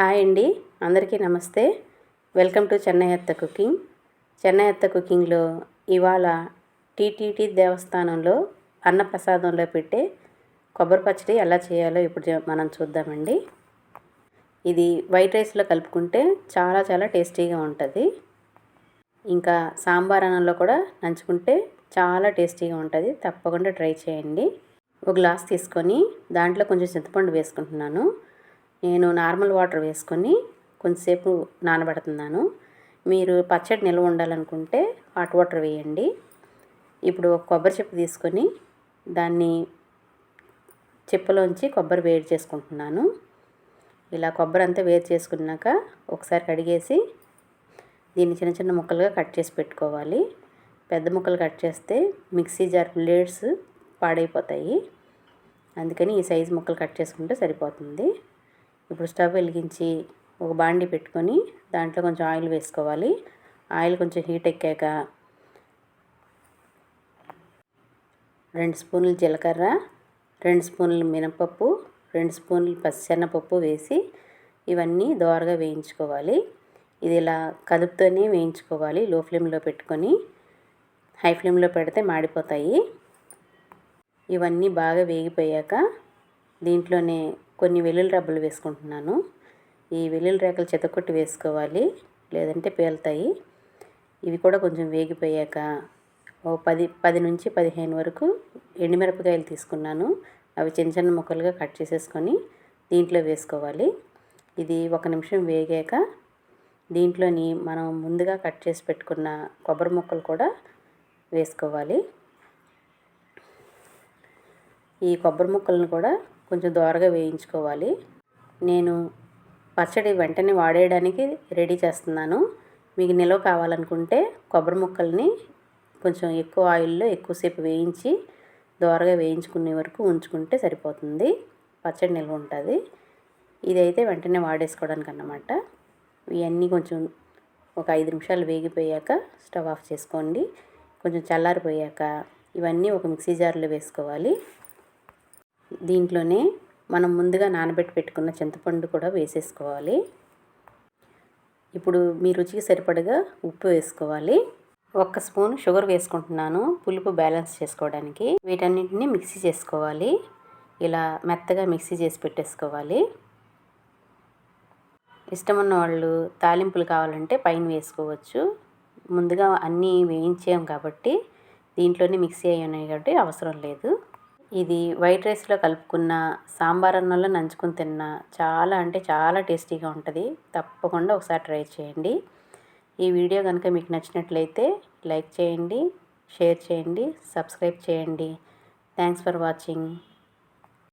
Hi అండి. అందరికీ నమస్తే. వెల్కమ్ టు చెన్నై అత్త కుకింగ్. చెన్నై అత్త కుకింగ్లో ఇవాళ టీటీటీ దేవస్థానంలో అన్నప్రసాదంలో పెట్టే కొబ్బరి పచ్చడి ఎలా చేయాలో ఇప్పుడు మనం చూద్దామండి. ఇది వైట్ రైస్లో కలుపుకుంటే చాలా చాలా టేస్టీగా ఉంటుంది. ఇంకా సాంబార్ అన్నంలో కూడా నంచుకుంటే చాలా టేస్టీగా ఉంటుంది. తప్పకుండా ట్రై చేయండి. ఒక గ్లాస్ తీసుకొని దాంట్లో కొంచెం చింతపండు వేసుకుంటున్నాను. నేను నార్మల్ వాటర్ వేసుకొని కొంతసేపు నానబెడుతున్నాను. మీరు పచ్చడి నిల్వ ఉండాలనుకుంటే హాట్ వాటర్ వేయండి. ఇప్పుడు ఒక కొబ్బరి చెప్పు తీసుకొని దాన్ని చెప్పలోంచి కొబ్బరి వేడి చేసుకుంటున్నాను. ఇలా కొబ్బరి అంతా వేడి చేసుకున్నాక ఒకసారి కడిగేసి దీన్ని చిన్న చిన్న ముక్కలుగా కట్ చేసి పెట్టుకోవాలి. పెద్ద ముక్కలు కట్ చేస్తే మిక్సీ జార్ బ్లేడ్స్ పాడైపోతాయి. అందుకని ఈ సైజు ముక్కలు కట్ చేసుకుంటే సరిపోతుంది. ఇప్పుడు స్టవ్ వెలిగించి ఒక బాండి పెట్టుకొని దాంట్లో కొంచెం ఆయిల్ వేసుకోవాలి. ఆయిల్ కొంచెం హీట్ ఎక్కాక రెండు స్పూన్లు జీలకర్ర రెండు స్పూన్లు మినపప్పు రెండు స్పూన్లు పచ్చిశనగపప్పు వేసి ఇవన్నీ దోరగా వేయించుకోవాలి. ఇది ఇలా కదుపుతోనే వేయించుకోవాలి. లో ఫ్లేమ్లో పెట్టుకొని హై ఫ్లేమ్లో పెడితే మాడిపోతాయి. ఇవన్నీ బాగా వేగిపోయాక దీంట్లోనే కొన్ని వెల్లుల్లి రబ్బలు వేసుకుంటున్నాను. ఈ వెల్లుల్లి రేకలు చెతకొట్టి వేసుకోవాలి. లేదంటే పేలుతాయి. ఇవి కూడా కొంచెం వేగిపోయాక ఓ పది పది నుంచి పదిహేను వరకు ఎండుమిరపకాయలు తీసుకున్నాను. అవి చిన్న చిన్న ముక్కలుగా కట్ చేసేసుకొని దీంట్లో వేసుకోవాలి. ఇది ఒక నిమిషం వేగాక దీంట్లోని మనం ముందుగా కట్ చేసి పెట్టుకున్న కొబ్బరి ముక్కలు కూడా వేసుకోవాలి. ఈ కొబ్బరి ముక్కలను కూడా కొంచెం దోరగా వేయించుకోవాలి. నేను పచ్చడి వెంటనే వాడేయడానికి రెడీ చేస్తున్నాను. మీకు నిల్వ కావాలనుకుంటే కొబ్బరి ముక్కల్ని కొంచెం ఎక్కువ ఆయిల్లో ఎక్కువసేపు వేయించి దోరగా వేయించుకునే వరకు ఉంచుకుంటే సరిపోతుంది. పచ్చడి నిల్వ ఉంటుంది. ఇదైతే వెంటనే వాడేసుకోవడానికి అన్నమాట ఇవన్నీ కొంచెం ఒక ఐదు నిమిషాలు వేగిపోయాక స్టవ్ ఆఫ్ చేసుకోండి. కొంచెం చల్లారిపోయాక ఇవన్నీ ఒక మిక్సీ జార్లో వేసుకోవాలి. దీంట్లోనే మనం ముందుగా నానబెట్టి పెట్టుకున్న చింతపండు కూడా వేసేసుకోవాలి. ఇప్పుడు మీ రుచికి సరిపడగా ఉప్పు వేసుకోవాలి. ఒక్క స్పూన్ షుగర్ వేసుకుంటున్నాను పులుపు బ్యాలెన్స్ చేసుకోవడానికి. వీటన్నింటిని మిక్సీ చేసుకోవాలి. ఇలా మెత్తగా మిక్సీ చేసి పెట్టేసుకోవాలి. ఇష్టం వాళ్ళు తాలింపులు కావాలంటే పైన వేసుకోవచ్చు. ముందుగా అన్నీ వేయించాం కాబట్టి దీంట్లోనే మిక్సీ అయి ఉన్నాయి కాబట్టి అవసరం లేదు. ఇది వైట్ రైస్లో కలుపుకున్న సాంబార్ అన్నంలో నంచుకుని తిన్న చాలా అంటే చాలా టేస్టీగా ఉంటుంది. తప్పకుండా ఒకసారి ట్రై చేయండి. ఈ వీడియో కనుక మీకు నచ్చినట్లయితే లైక్ చేయండి షేర్ చేయండి సబ్స్క్రైబ్ చేయండి. Thanks for watching.